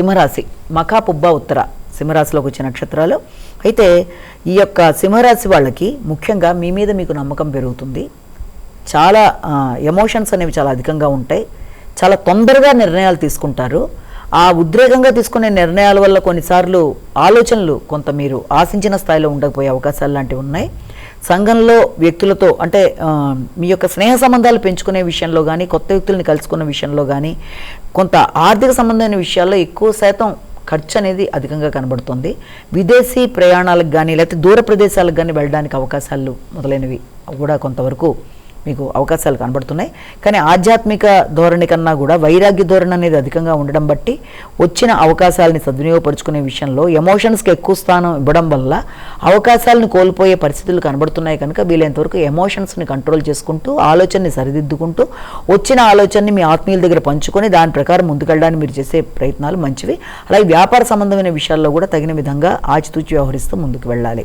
సింహరాశి మఖాపుబ్బ ఉత్తర సింహరాశిలోకి వచ్చే నక్షత్రాలు. అయితే ఈ యొక్క సింహరాశి వాళ్ళకి ముఖ్యంగా మీ మీద మీకు నమ్మకం పెరుగుతుంది. చాలా ఎమోషన్స్ అనేవి చాలా అధికంగా ఉంటాయి. చాలా తొందరగా నిర్ణయాలు తీసుకుంటారు. ఆ ఉద్రేకంగా తీసుకునే నిర్ణయాల వల్ల కొన్నిసార్లు ఆలోచనలు కొంత మీరు ఆశించిన స్థాయిలో ఉండకపోయే అవకాశాలు లాంటివి ఉన్నాయి. సంఘంలో వ్యక్తులతో అంటే మీ యొక్క స్నేహ సంబంధాలు పెంచుకునే విషయంలో కానీ కొత్త వ్యక్తుల్ని కలుసుకున్న విషయంలో కానీ కొంత ఆర్థిక సంబంధమైన విషయాల్లో ఎక్కువ శాతం ఖర్చు అనేది అధికంగా కనబడుతుంది. విదేశీ ప్రయాణాలకు కానీ లేకపోతే దూర ప్రదేశాలకు కానీ వెళ్ళడానికి అవకాశాలు మొదలైనవి కూడా కొంతవరకు మీకు అవకాశాలు కనబడుతున్నాయి. కానీ ఆధ్యాత్మిక ధోరణి కన్నా కూడా వైరాగ్య ధోరణి అనేది అధికంగా ఉండడం బట్టి వచ్చిన అవకాశాలని సద్వినియోగపరుచుకునే విషయంలో ఎమోషన్స్కి ఎక్కువ స్థానం ఇవ్వడం వల్ల అవకాశాలను కోల్పోయే పరిస్థితులు కనబడుతున్నాయి కనుక వీలైనంతవరకు ఎమోషన్స్ని కంట్రోల్ చేసుకుంటూ ఆలోచనని సరిదిద్దుకుంటూ వచ్చిన ఆలోచనని మీ ఆత్మీయుల దగ్గర పంచుకొని దాని ప్రకారం ముందుకెళ్ళడానికి మీరు చేసే ప్రయత్నాలు మంచివి. అలాగే వ్యాపార సంబంధమైన విషయాల్లో కూడా తగిన విధంగా ఆచితూచి వ్యవహరిస్తూ ముందుకు వెళ్ళాలి.